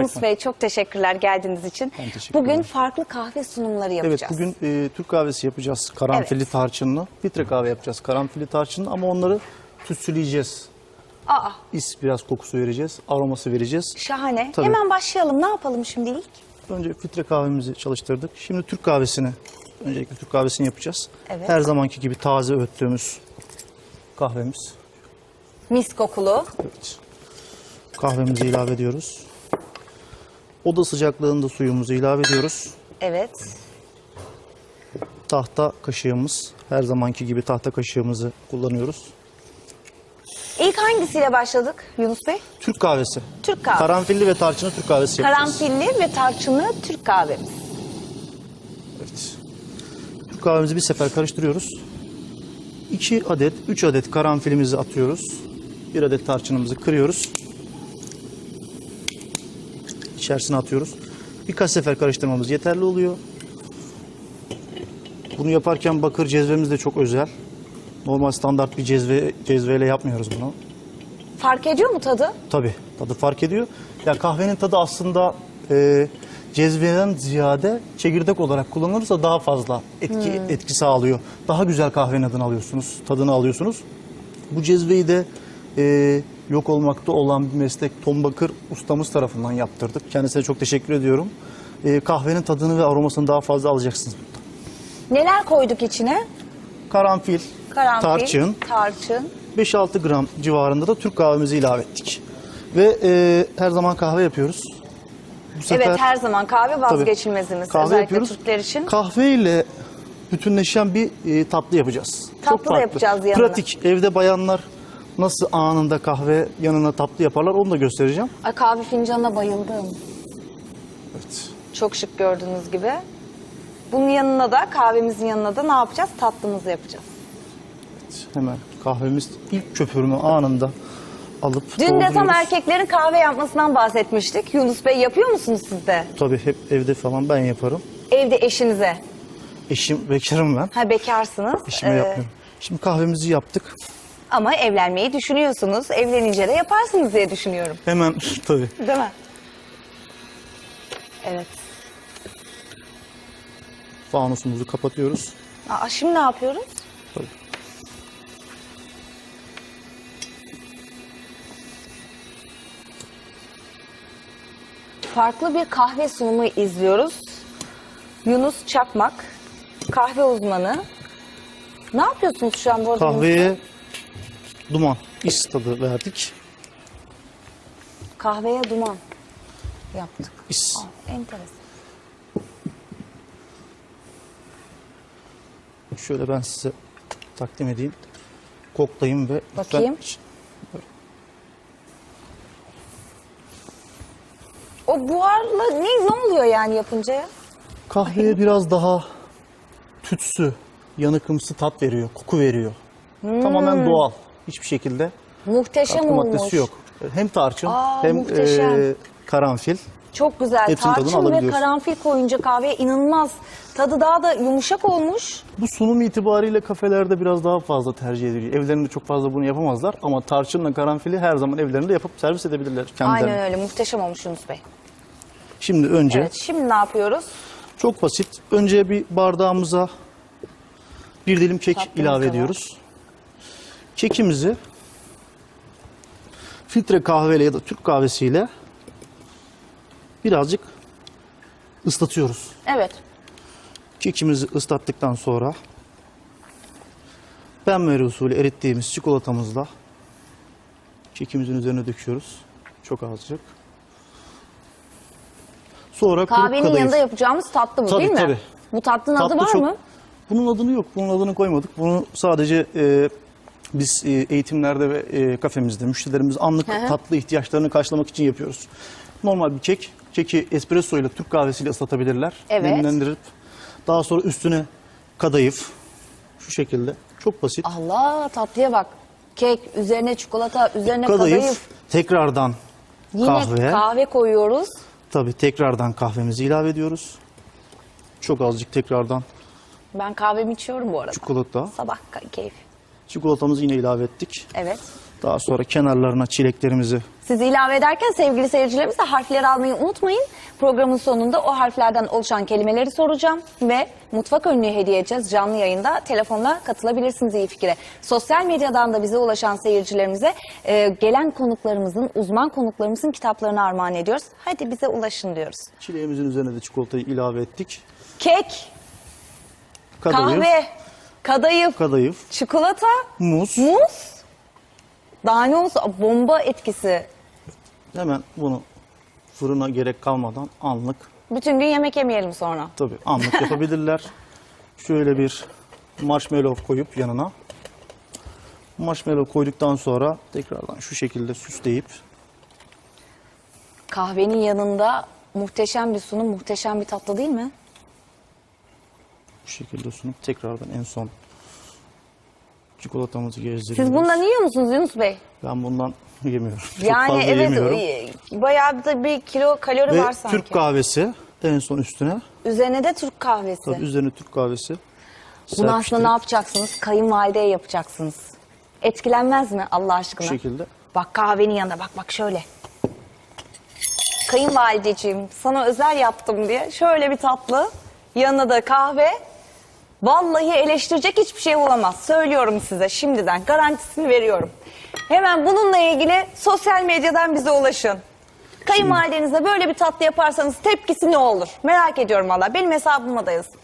Yunus. Bey çok teşekkürler geldiğiniz için. Ben teşekkür Bugün ederim. farklı kahve sunumları Evet yapacağız. bugün e, Türk kahvesi yapacağız. Karanfilli Evet. tarçınlı. Filtre kahve yapacağız. Karanfilli tarçınlı ama onları tütsüleyeceğiz. Aa, İs biraz kokusu vereceğiz. Aroması vereceğiz. şahane. Tabii. Hemen başlayalım. Ne yapalım şimdi ilk? Önce filtre kahvemizi çalıştırdık. Şimdi Türk kahvesini, öncelikle Türk kahvesini yapacağız. Evet. Her zamanki gibi taze öğüttüğümüz kahvemiz. Mis kokulu. Evet. Kahvemizi ilave ediyoruz. Oda sıcaklığında suyumuzu ilave ediyoruz. Evet. Tahta kaşığımız, her zamanki gibi tahta kaşığımızı kullanıyoruz. İlk hangisiyle başladık Yunus Bey? Türk kahvesi. Türk kahvesi. Karanfilli ve tarçınlı Türk kahvesi yapacağız. Karanfilli ve tarçınlı Türk kahvemiz. Evet. Türk kahvemizi bir sefer karıştırıyoruz. 2 adet, 3 adet karanfilimizi atıyoruz. 1 adet tarçınımızı kırıyoruz. İçerisine atıyoruz. Birkaç sefer karıştırmamız yeterli oluyor. Bunu yaparken bakır cezvemiz de çok özel. Normal standart bir cezve cezveyle yapmıyoruz bunu. Fark ediyor mu tadı? Tabii tadı fark ediyor. Ya kahvenin tadı aslında e, cezveden ziyade çekirdek olarak kullanılırsa daha fazla etki etki sağlıyor. Daha güzel kahvenin adını alıyorsunuz, tadını alıyorsunuz. Bu cezveyi de e, yok olmakta olan bir meslek Tom Bakır ustamız tarafından yaptırdık. Kendisine çok teşekkür ediyorum. E, kahvenin tadını ve aromasını daha fazla alacaksınız. Neler koyduk içine? Karanfil, Karanfil, tarçın, tarçın. 5-6 gram civarında da Türk kahvemizi ilave ettik. Ve e, her zaman kahve yapıyoruz. Bu sefer Evet her zaman kahve tabii vazgeçilmezimiz. kahve Özellikle yapıyoruz. Türkler için. Kahve ile bütünleşen bir e, tatlı yapacağız. Tatlı da yapacağız yanına. Pratik. Evde bayanlar nasıl anında kahve yanına tatlı yaparlar onu da göstereceğim. Ay, kahve fincanına bayıldım. Evet. Çok şık gördüğünüz gibi. Bunun yanına da kahvemizin yanına da ne yapacağız? Tatlımızı yapacağız. Hemen kahvemiz ilk köpürümü anında alıp Dün de tam dolduruyoruz. erkeklerin kahve yapmasından bahsetmiştik. Yunus Bey yapıyor musunuz siz de? Tabii hep evde falan ben yaparım. Evde eşinize. Eşim bekarım ben. Ha bekarsınız. Eşime Ee, yapmıyorum. Şimdi kahvemizi yaptık. Ama evlenmeyi düşünüyorsunuz. Evlenince de yaparsınız diye düşünüyorum. Hemen tabii. Değil mi? Evet. Fanusumuzu kapatıyoruz. Aa, şimdi ne yapıyoruz? Tabii. Farklı bir kahve sunumu izliyoruz. Yunus Çakmak, kahve uzmanı. Ne yapıyorsunuz şu an bu arada? Yunus Bey? Duman, is tadı verdik. Kahveye duman yaptık. İs. Aa, enteresan. Şöyle ben size takdim edeyim. Koklayayım ve lütfen- Bakayım. O buharla ne, ne oluyor yani yapınca ya? Kahveye biraz daha tütsü, yanıkımsı tat veriyor, koku veriyor. Tamamen doğal. Hiçbir şekilde Muhteşem katkı olmuş. maddesi yok. Hem tarçın Aa, hem muhteşem. e, karanfil. Çok güzel. Hepsinin tadını Tarçın ve alabiliyorsun. karanfil koyunca kahveye inanılmaz. Tadı daha da yumuşak olmuş. Bu sunum itibariyle kafelerde biraz daha fazla tercih ediliyor. Evlerinde çok fazla bunu yapamazlar ama tarçınla karanfili her zaman evlerinde yapıp servis edebilirler kendilerine. Aynen öyle. Muhteşem olmuş Yunus Bey. Şimdi önce Evet. Şimdi ne yapıyoruz? Çok basit. Önce bir bardağımıza bir dilim kek Tatlımız ilave da var. ediyoruz. Kekimizi filtre kahveyle ya da Türk kahvesiyle birazcık ıslatıyoruz. Evet. Kekimizi ıslattıktan sonra benmari usulü erittiğimiz çikolatamızla kekimizin üzerine döküyoruz. Çok azıcık. Sonra Kahvenin kadayıf. yanında yapacağımız tatlı bu Tabii, değil mi? tabii. Bu tatlının adı Tatlı var çok- mı? Bunun adını yok. Bunun adını koymadık. Bunu sadece e, biz e, eğitimlerde ve e, kafemizde müşterilerimiz anlık tatlı ihtiyaçlarını karşılamak için yapıyoruz. Normal bir kek. Keki espresso ile Türk kahvesiyle ıslatabilirler. Evet. Nemlendirip daha sonra üstüne kadayıf şu şekilde. Çok basit. Allah tatlıya bak. Kek, üzerine çikolata, üzerine kadayıf, kadayıf. tekrardan Yine kahve. kahve koyuyoruz. Tabii tekrardan kahvemizi ilave ediyoruz. Çok azıcık tekrardan Ben kahvemi içiyorum bu arada. çikolata. Sabah keyfi. Çikolatamızı yine ilave ettik. Evet. Daha sonra kenarlarına çileklerimizi Siz ilave ederken sevgili seyircilerimiz de harfleri almayı unutmayın. Programın sonunda o harflerden oluşan kelimeleri soracağım ve mutfak önlüğü hediye edeceğiz. Canlı yayında telefonla katılabilirsiniz iyi fikre. Sosyal medyadan da bize ulaşan seyircilerimize e, gelen konuklarımızın, uzman konuklarımızın kitaplarını armağan ediyoruz. Hadi bize ulaşın diyoruz. Çileğimizin üzerine de çikolatayı ilave ettik. Kek, Kadayıf, kahve, kadayıf, kadayıf, çikolata, muz. muz. Daha ne olsa bomba etkisi. Hemen bunu fırına gerek kalmadan anlık Bütün gün yemek yemeyelim sonra. tabii anlık yapabilirler. Şöyle bir marshmallow koyup yanına. Marshmallow koyduktan sonra tekrardan şu şekilde süsleyip Kahvenin yanında muhteşem bir sunum, muhteşem bir tatlı değil mi? Bu şekilde sunup tekrardan en son çikolatamızı gezdiriyoruz. Siz bundan yiyor musunuz Yunus Bey? Ben bundan yemiyorum. Çok yani fazla evet yemiyorum. e, bayağı da bir kilo kalori Ve var sanki. Türk kahvesi en son üstüne. Üzerine de Türk kahvesi. Tabii üzerine Türk kahvesi. Bunu aslında ne yapacaksınız? Kayınvalideye yapacaksınız. Etkilenmez mi Allah aşkına? Bu şekilde. Bak kahvenin yanında bak bak şöyle. Kayınvalideciğim sana özel yaptım diye şöyle bir tatlı. Yanına da kahve. Vallahi eleştirecek hiçbir şey bulamaz. Söylüyorum size şimdiden garantisini veriyorum. Hemen bununla ilgili sosyal medyadan bize ulaşın. Kayınvalidenize böyle bir tatlı yaparsanız tepkisi ne olur? Merak ediyorum valla. Benim hesabıma da yazın.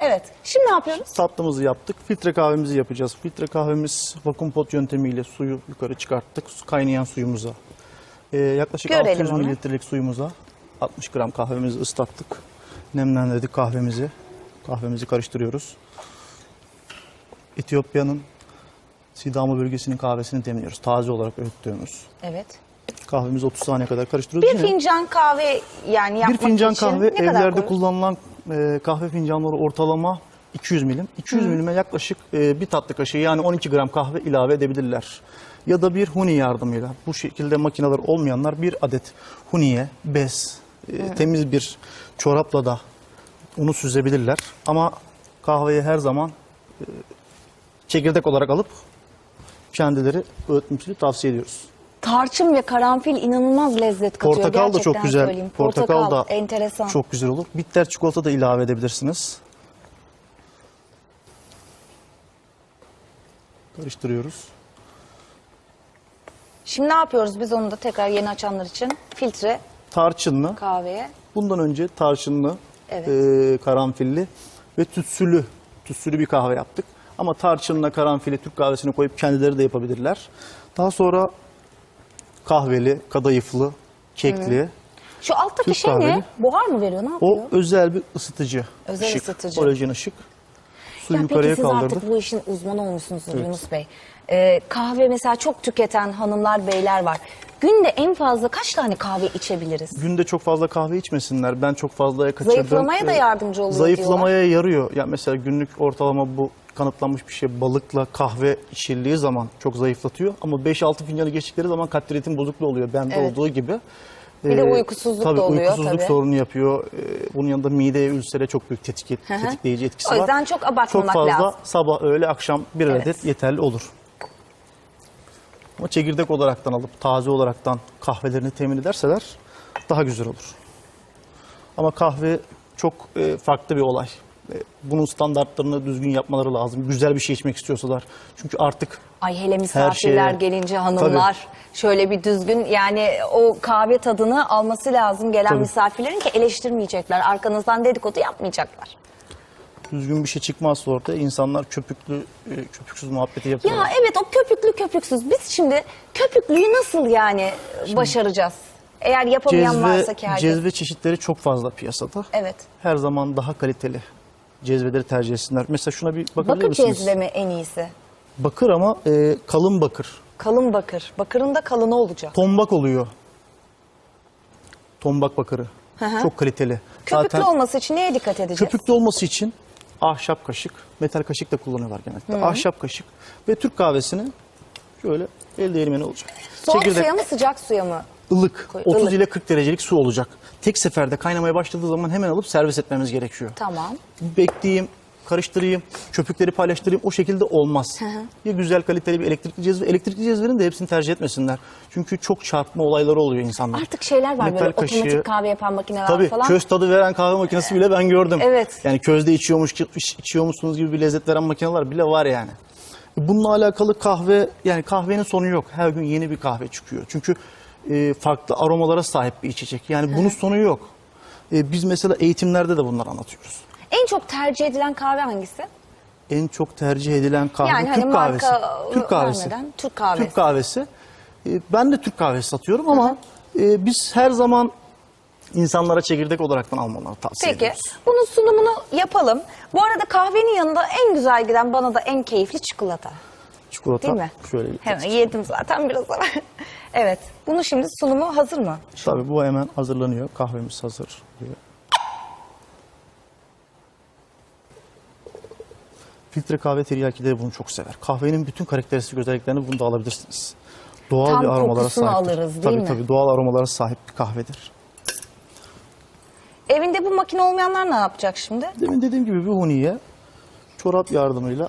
Evet. Şimdi ne yapıyoruz? Tatlımızı yaptık. Filtre kahvemizi yapacağız. Filtre kahvemiz vakum pot yöntemiyle suyu yukarı çıkarttık. Su- Kaynayan suyumuza. Ee, yaklaşık Görelim 600 onu. mililitrelik suyumuza 60 gram kahvemizi ıslattık. Nemlendirdik kahvemizi. Kahvemizi karıştırıyoruz. Etiyopya'nın Sidama bölgesinin kahvesini temizliyoruz. Taze olarak öğüttüğümüz. Evet. Kahvemizi 30 saniye kadar karıştırıyoruz. Bir Yine- fincan kahve yani Bir yapmak fincan için kahve ne kadar evlerde koyuyoruz? kullanılan e, kahve fincanları ortalama 200 milim. 200 milime yaklaşık e, bir tatlı kaşığı yani 12 gram kahve ilave edebilirler. Ya da bir huni yardımıyla bu şekilde makineler olmayanlar bir adet huniye, bez, e, temiz bir çorapla da onu süzebilirler. Ama kahveyi her zaman e, çekirdek olarak alıp kendileri öğütmesini tavsiye ediyoruz. Tarçın ve karanfil inanılmaz lezzet katıyor. Portakal da Gerçekten çok güzel. söyleyeyim. Portakal, da enteresan. çok güzel olur. Bitter çikolata da ilave edebilirsiniz. Karıştırıyoruz. Şimdi ne yapıyoruz biz onu da tekrar yeni açanlar için? Filtre Tarçınlı. kahveye. Bundan önce tarçınlı, Evet. e, karanfilli ve tütsülü, tütsülü bir kahve yaptık. Ama tarçınla karanfili Türk kahvesine koyup kendileri de yapabilirler. Daha sonra kahveli, kadayıflı, kekli. Şu alttaki Türk şey ne? kahveli. Buhar mı veriyor? Ne yapıyor? O özel bir ısıtıcı. Özel ışık, ısıtıcı. Halojen ışık. Suyu ya yukarıya peki siz kaldırdı. artık bu işin uzmanı olmuşsunuz Yunus Bey. Ee, kahve mesela çok tüketen hanımlar, beyler var. Günde en fazla kaç tane kahve içebiliriz? Günde çok fazla kahve içmesinler. Ben çok fazlaya kaçırdım. Zayıflamaya da Ee, yardımcı oluyor Zayıflamaya yarıyor. Ya mesela günlük ortalama bu kanıtlanmış bir şey balıkla kahve içildiği zaman çok zayıflatıyor. Ama 5-6 fincanı geçtikleri zaman kalp ritim bozukluğu oluyor. Bende Evet. olduğu gibi. Bir de Ee, uykusuzluk tabii, da oluyor, uykusuzluk tabii. sorunu yapıyor. Bunun yanında mideye, ülsere çok büyük tetik, tetikleyici etkisi O var. yüzden çok abartmamak Çok fazla lazım. sabah, öğle, akşam bir Evet. adet yeterli olur. Ama çekirdek olaraktan alıp taze olaraktan kahvelerini temin ederseler daha güzel olur. Ama kahve çok e, farklı bir olay. E, bunun standartlarını düzgün yapmaları lazım. Güzel bir şey içmek istiyorsalar. Çünkü artık Ay hele misafirler şeye- gelince hanımlar şöyle bir düzgün yani o kahve tadını alması lazım gelen Tabii. misafirlerin ki eleştirmeyecekler. Arkanızdan dedikodu yapmayacaklar. Düzgün bir şey çıkmazsa ortaya insanlar köpüklü, e, köpüksüz muhabbeti yapıyorlar. Ya evet o köpüklü köpüksüz. Biz şimdi köpüklüyü nasıl yani başaracağız? Eğer yapamayan varsa ki herkes. cezve çeşitleri çok fazla piyasada. Evet. Her zaman daha kaliteli cezveleri tercih etsinler. Mesela şuna bir bakabilir Bakır misiniz? cezve mi en iyisi? Bakır ama e, kalın bakır. Kalın bakır. Bakırın da kalını olacak. Tombak oluyor. Tombak bakırı. hı. Çok kaliteli. Köpüklü olması için neye dikkat edeceğiz? köpüklü olması için ahşap kaşık, metal kaşık da kullanıyorlar genellikle. Ahşap kaşık ve Türk kahvesini şöyle el değirmeni olacak. Soğuk Çekirdek suya mı sıcak suya mı? Koy- 30 ılık. ile 40 derecelik su olacak. Tek seferde kaynamaya başladığı zaman hemen alıp servis etmemiz gerekiyor. Tamam. Bekleyeyim karıştırayım, köpükleri paylaştırayım o şekilde olmaz. Ya güzel kaliteli bir elektrikli cezve, elektrikli cezvenin de hepsini tercih etmesinler. Çünkü çok çarpma olayları oluyor insanlar. Artık şeyler var Metal böyle kaşığı. otomatik kahve yapan makineler Tabii falan. köz tadı veren kahve makinesi bile ben gördüm. Evet. Yani közde içiyormuş, iç- içiyormuşsunuz gibi bir lezzet veren makineler bile var yani. Bununla alakalı kahve, yani kahvenin sonu yok. Her gün yeni bir kahve çıkıyor. Çünkü e, farklı aromalara sahip bir içecek. Yani bunun sonu yok. E, biz mesela eğitimlerde de bunları anlatıyoruz. En çok tercih edilen kahve hangisi? En çok tercih edilen kahve Yani hani Türk kahvesi. marka Türk kahvesi. vermeden Türk kahvesi. Türk kahvesi. E, ben de Türk kahvesi satıyorum ama e, biz her zaman insanlara çekirdek olaraktan almalarını tavsiye Peki ediyoruz. bunun sunumunu yapalım. Bu arada kahvenin yanında en güzel giden bana da en keyifli çikolata. Çikolata Değil mi? şöyle bir Hemen yedim zaten biraz evvel. evet. Bunu şimdi sunumu hazır mı? Tabii bu hemen hazırlanıyor. Kahvemiz hazır. Filtre kahve tiryakileri bunu çok sever. Kahvenin bütün karakteristik özelliklerini bunu da alabilirsiniz. Doğal Tam bir aromalara sahiptir. alırız, değil tabii, mi? Tabii doğal aromalara sahip bir kahvedir. Evinde bu makine olmayanlar ne yapacak şimdi? Demin dediğim gibi bir huniye çorap yardımıyla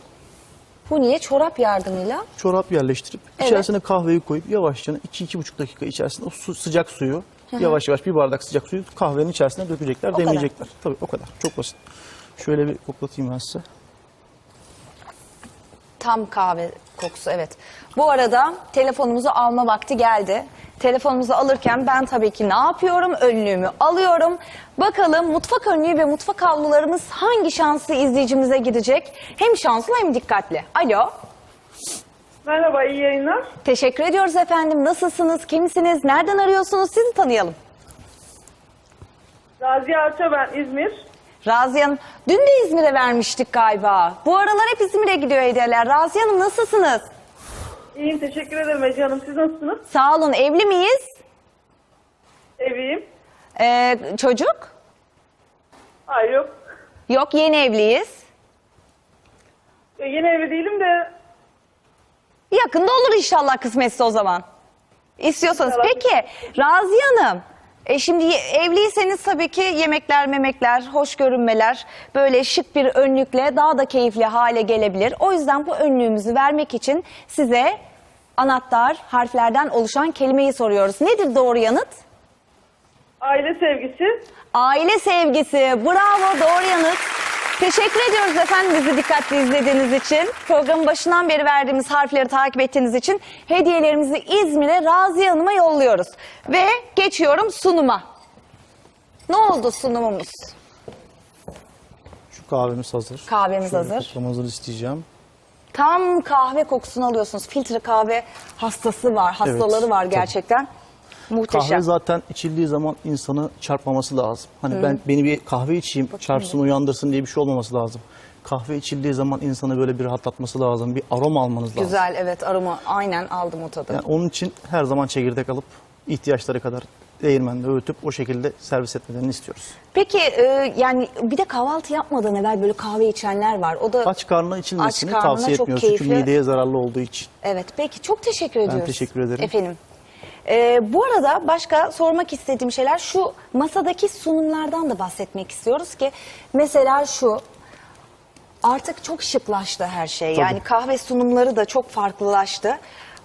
Bu niye? Çorap yardımıyla. çorap yerleştirip Evet. içerisine kahveyi koyup yavaşça 2-2,5 dakika içerisinde o su, sıcak suyu yavaş yavaş bir bardak sıcak suyu kahvenin içerisine dökecekler, kadar. demleyecekler. Tabii o kadar. Çok basit. Şöyle bir koklatayım ben size. Tam kahve kokusu evet. Bu arada telefonumuzu alma vakti geldi. Telefonumuzu alırken ben tabii ki ne yapıyorum? Önlüğümü alıyorum. Bakalım mutfak önlüğü ve mutfak havlularımız hangi şanslı izleyicimize gidecek? Hem şanslı hem dikkatli. Alo. Merhaba, iyi yayınlar. Teşekkür ediyoruz efendim. Nasılsınız? Kimsiniz? Nereden arıyorsunuz? Sizi tanıyalım. Raziye Arça ben, İzmir. Raziye Hanım, dün de İzmir'e vermiştik galiba. Bu aralar hep İzmir'e gidiyor hediyeler. Raziye Hanım nasılsınız? İyiyim, teşekkür ederim Ece Hanım. Siz nasılsınız? Sağ olun. Evli miyiz? Evliyim. Ee, çocuk? Hayır yok. Yok yeni evliyiz. Ya, yeni evli değilim de Yakında olur inşallah kısmetse o zaman. İstiyorsanız. İnşallah. Peki Raziye Hanım. E şimdi evliyseniz tabii ki yemekler, memekler, hoş görünmeler böyle şık bir önlükle daha da keyifli hale gelebilir. O yüzden bu önlüğümüzü vermek için size anahtar harflerden oluşan kelimeyi soruyoruz. Nedir doğru yanıt? aile sevgisi. Aile sevgisi. Bravo doğru yanıt. Teşekkür ediyoruz efendim bizi dikkatli izlediğiniz için. Programın başından beri verdiğimiz harfleri takip ettiğiniz için hediyelerimizi İzmir'e Raziye Hanım'a yolluyoruz. Ve geçiyorum sunuma. Ne oldu sunumumuz? Şu kahvemiz hazır. Kahvemiz Şöyle hazır. koklamanızı isteyeceğim. Tam kahve kokusunu alıyorsunuz. Filtre kahve hastası var, hastaları Evet, var tabii. gerçekten. Muhteşem. Kahve zaten içildiği zaman insanı çarpmaması lazım. Hani ben beni bir kahve içeyim, çarpsın uyandırsın diye bir şey olmaması lazım. Kahve içildiği zaman insanı böyle bir rahatlatması lazım. Bir aroma almanız lazım. Güzel evet aroma aynen aldım o tadı. Yani onun için her zaman çekirdek alıp ihtiyaçları kadar değirmende öğütüp o şekilde servis etmelerini istiyoruz. Peki e, yani bir de kahvaltı yapmadan evvel böyle kahve içenler var. O da Aç karnına içilmesini Aç karnına tavsiye etmiyoruz. Çünkü mideye zararlı olduğu için. Evet peki çok teşekkür ediyoruz. teşekkür ederim. Efendim. Ee, bu arada başka sormak istediğim şeyler şu masadaki sunumlardan da bahsetmek istiyoruz ki mesela şu artık çok şıklaştı her şey. Tabii. Yani kahve sunumları da çok farklılaştı.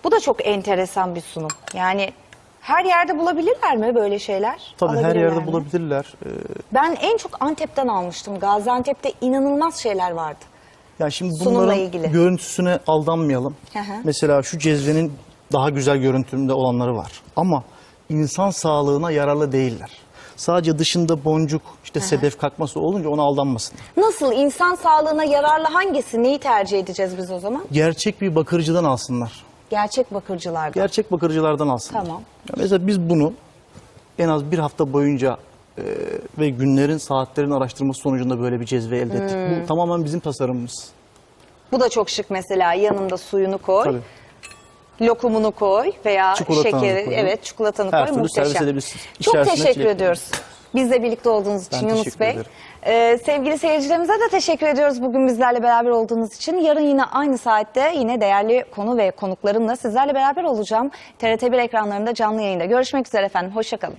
Bu da çok enteresan bir sunum. Yani her yerde bulabilirler mi böyle şeyler? Tabii her yerde mi? bulabilirler. Ee, Ben en çok Antep'ten almıştım. Gaziantep'te inanılmaz şeyler vardı. Yani şimdi bunların ilgili. görüntüsüne aldanmayalım. Hı hı. Mesela şu cezvenin daha güzel görüntümde olanları var. Ama insan sağlığına yararlı değiller. Sadece dışında boncuk, işte sedef kalkması olunca ona aldanmasın. Nasıl insan sağlığına yararlı hangisi? Neyi tercih edeceğiz biz o zaman? Gerçek bir bakırcıdan alsınlar. Gerçek bakırcılardan. Gerçek bakırcılardan alsınlar. Tamam. Ya mesela biz bunu en az bir hafta boyunca e, ve günlerin, saatlerin araştırması sonucunda böyle bir cezve elde ettik. Hmm. Bu tamamen bizim tasarımımız. Bu da çok şık mesela. Yanında suyunu koy. Tabii. Lokumunu koy veya Çikolatanı şekeri, koyun. evet çikolatanı Her koy türlü muhteşem. edebilirsiniz. Çok İçerisine teşekkür çilek- ediyoruz. Bizle birlikte olduğunuz için Ben Yunus teşekkür Bey. ederim. Ee, sevgili seyircilerimize de teşekkür ediyoruz bugün bizlerle beraber olduğunuz için. Yarın yine aynı saatte yine değerli konu ve konuklarımla sizlerle beraber olacağım. TRT1 ekranlarında canlı yayında. Görüşmek üzere efendim. Hoşçakalın.